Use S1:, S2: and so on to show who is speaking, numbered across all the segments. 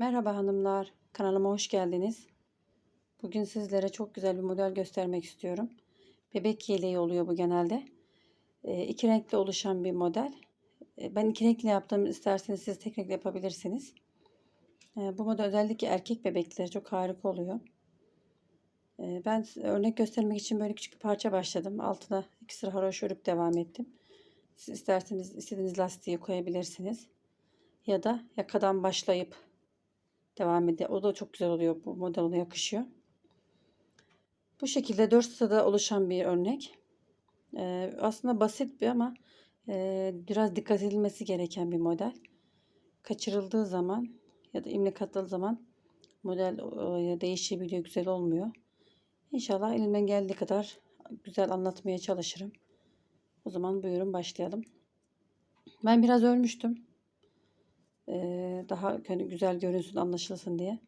S1: Merhaba hanımlar, kanalıma hoş geldiniz. Bugün sizlere çok güzel bir model göstermek istiyorum. Bebek yeleği oluyor bu genelde. E, iki renkli oluşan bir model. E, ben iki renkli yaptım. İsterseniz siz tek renkli yapabilirsiniz. E, bu model özellikle erkek bebekleri çok harika oluyor. E, ben örnek göstermek için böyle küçük bir parça başladım. Altına iki sıra haroş örüp devam ettim. Siz isterseniz istediğiniz lastiği koyabilirsiniz. Ya da yakadan başlayıp devam ediyor. O da çok güzel oluyor. Bu model ona yakışıyor. Bu şekilde 4 sırada oluşan bir örnek. Ee, aslında basit bir ama e, biraz dikkat edilmesi gereken bir model. Kaçırıldığı zaman ya da imle katıldığı zaman model e, değişebiliyor, güzel olmuyor. İnşallah elimden geldiği kadar güzel anlatmaya çalışırım. O zaman buyurun başlayalım. Ben biraz örmüştüm daha güzel görünsün anlaşılsın diye.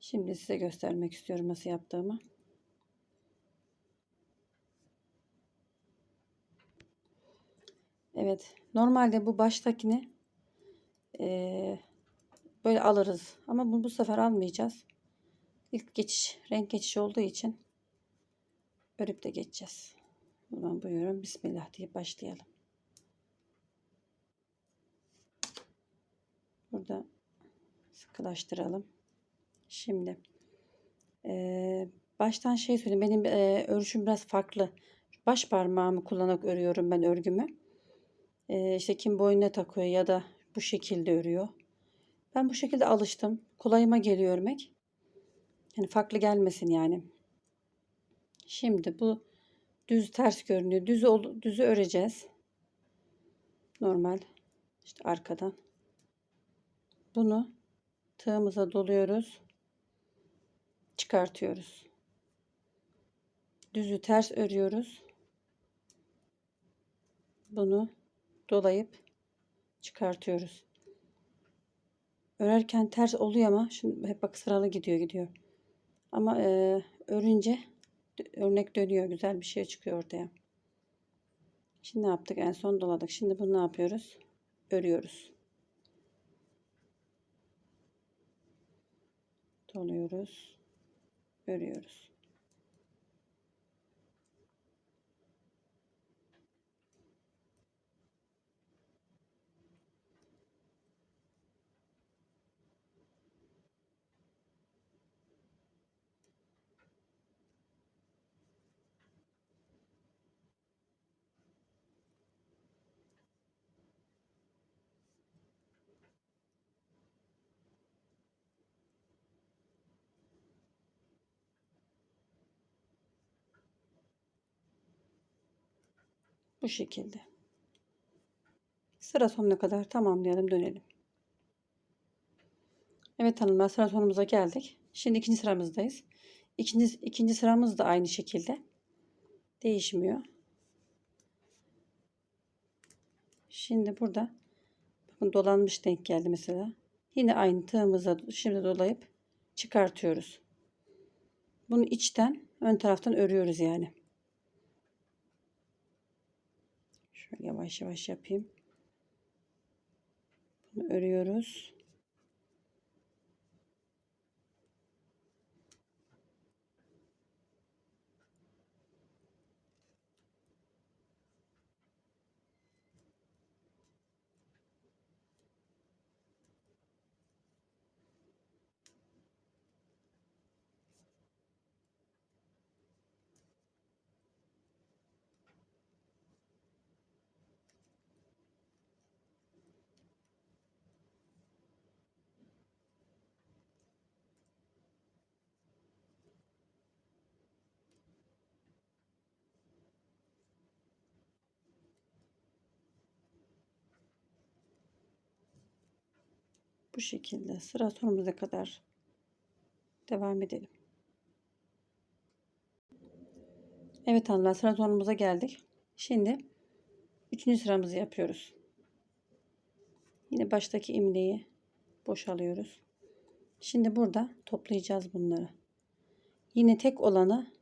S1: Şimdi size göstermek istiyorum nasıl yaptığımı. Evet. Normalde bu baştakini e, böyle alırız. Ama bunu bu sefer almayacağız. İlk geçiş, renk geçişi olduğu için örüp de geçeceğiz. Zaman buyurun Bismillah diye başlayalım. Burada sıkılaştıralım. Şimdi e, baştan şey söyleyeyim. Benim e, örüşüm biraz farklı. Baş parmağımı kullanarak örüyorum ben örgümü. E, işte kim boynuna takıyor ya da bu şekilde örüyor. Ben bu şekilde alıştım. Kolayıma geliyor örmek. Yani farklı gelmesin yani. Şimdi bu düz ters görünüyor. Düzü, düzü öreceğiz. Normal. İşte arkadan. Bunu tığımıza doluyoruz. Çıkartıyoruz. Düzü ters örüyoruz. Bunu dolayıp çıkartıyoruz. Örerken ters oluyor ama şimdi hep bak sıralı gidiyor gidiyor. Ama e, örünce örnek dönüyor. Güzel bir şey çıkıyor ortaya. Şimdi ne yaptık? En son doladık. Şimdi bunu ne yapıyoruz? Örüyoruz. Doluyoruz, örüyoruz. Bu şekilde. Sıra sonuna kadar tamamlayalım dönelim. Evet hanımlar sıra sonumuza geldik. Şimdi ikinci sıramızdayız. İkinci, ikinci sıramız da aynı şekilde. Değişmiyor. Şimdi burada bakın dolanmış denk geldi mesela. Yine aynı tığımıza şimdi dolayıp çıkartıyoruz. Bunu içten ön taraftan örüyoruz yani. Şöyle yavaş yavaş yapayım. Bunu örüyoruz. Bu şekilde sıra sonumuza kadar devam edelim. Evet hanımlar sıra sonumuza geldik. Şimdi üçüncü sıramızı yapıyoruz. Yine baştaki imleği boşalıyoruz. Şimdi burada toplayacağız bunları. Yine tek olanı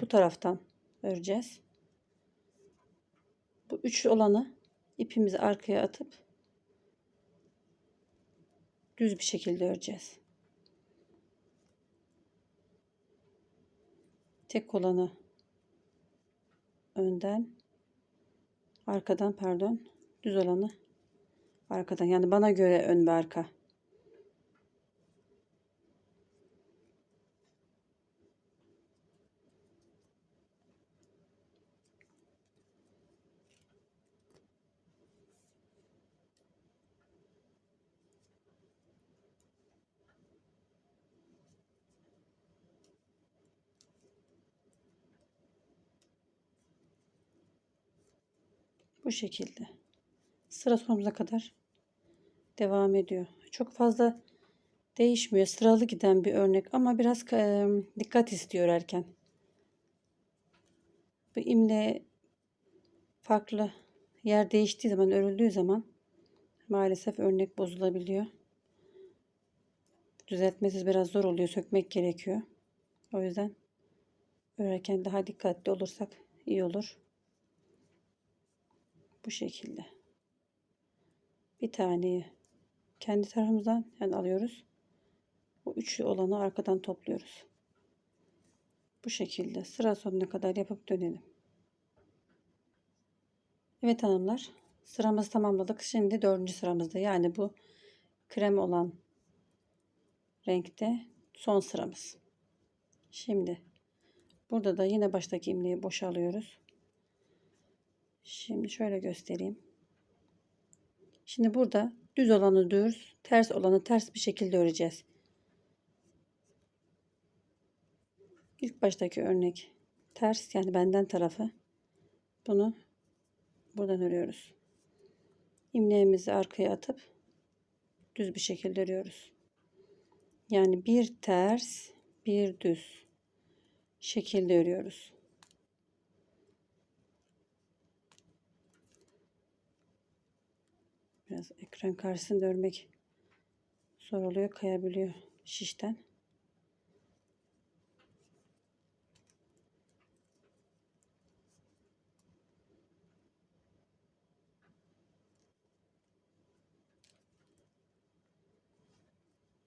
S1: bu taraftan öreceğiz. Bu üç olanı ipimizi arkaya atıp düz bir şekilde öreceğiz. Tek olanı önden arkadan pardon düz olanı arkadan yani bana göre ön ve arka. Bu şekilde. Sıra sonumuza kadar devam ediyor. Çok fazla değişmiyor. Sıralı giden bir örnek ama biraz dikkat istiyor erken. Bu imle farklı yer değiştiği zaman, örüldüğü zaman maalesef örnek bozulabiliyor. Düzeltmesi biraz zor oluyor. Sökmek gerekiyor. O yüzden örerken daha dikkatli olursak iyi olur. Bu şekilde. Bir taneyi kendi tarafımızdan yani alıyoruz. Bu üçlü olanı arkadan topluyoruz. Bu şekilde sıra sonuna kadar yapıp dönelim. Evet hanımlar sıramızı tamamladık. Şimdi dördüncü sıramızda yani bu krem olan renkte son sıramız. Şimdi burada da yine baştaki imleği boşalıyoruz. Şimdi şöyle göstereyim. Şimdi burada düz olanı düz, ters olanı ters bir şekilde öreceğiz. İlk baştaki örnek ters yani benden tarafı. Bunu buradan örüyoruz. İmleğimizi arkaya atıp düz bir şekilde örüyoruz. Yani bir ters, bir düz şekilde örüyoruz. Biraz ekran karşısında örmek zor oluyor, kayabiliyor şişten.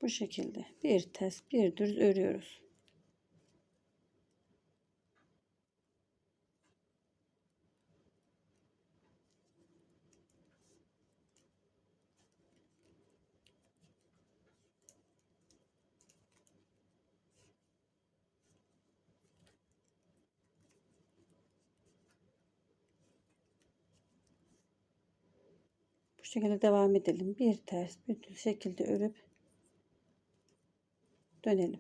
S1: Bu şekilde bir ters bir düz örüyoruz. Bu şekilde devam edelim. Bir ters bir şekilde örüp dönelim.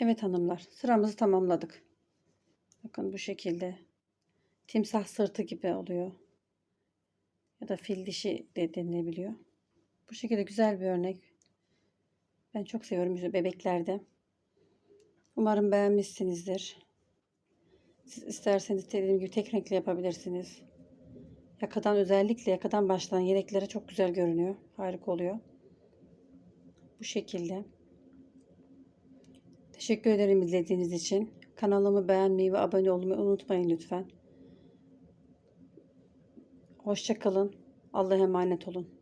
S1: Evet hanımlar sıramızı tamamladık. Bakın bu şekilde timsah sırtı gibi oluyor. Ya da fil dişi de denilebiliyor. Bu şekilde güzel bir örnek. Ben çok seviyorum bebeklerde. Umarım beğenmişsinizdir. Siz isterseniz dediğim gibi tek renkli yapabilirsiniz. Yakadan özellikle yakadan başlayan yeleklere çok güzel görünüyor. Harika oluyor. Bu şekilde. Teşekkür ederim izlediğiniz için. Kanalımı beğenmeyi ve abone olmayı unutmayın lütfen. Hoşçakalın. Allah'a emanet olun.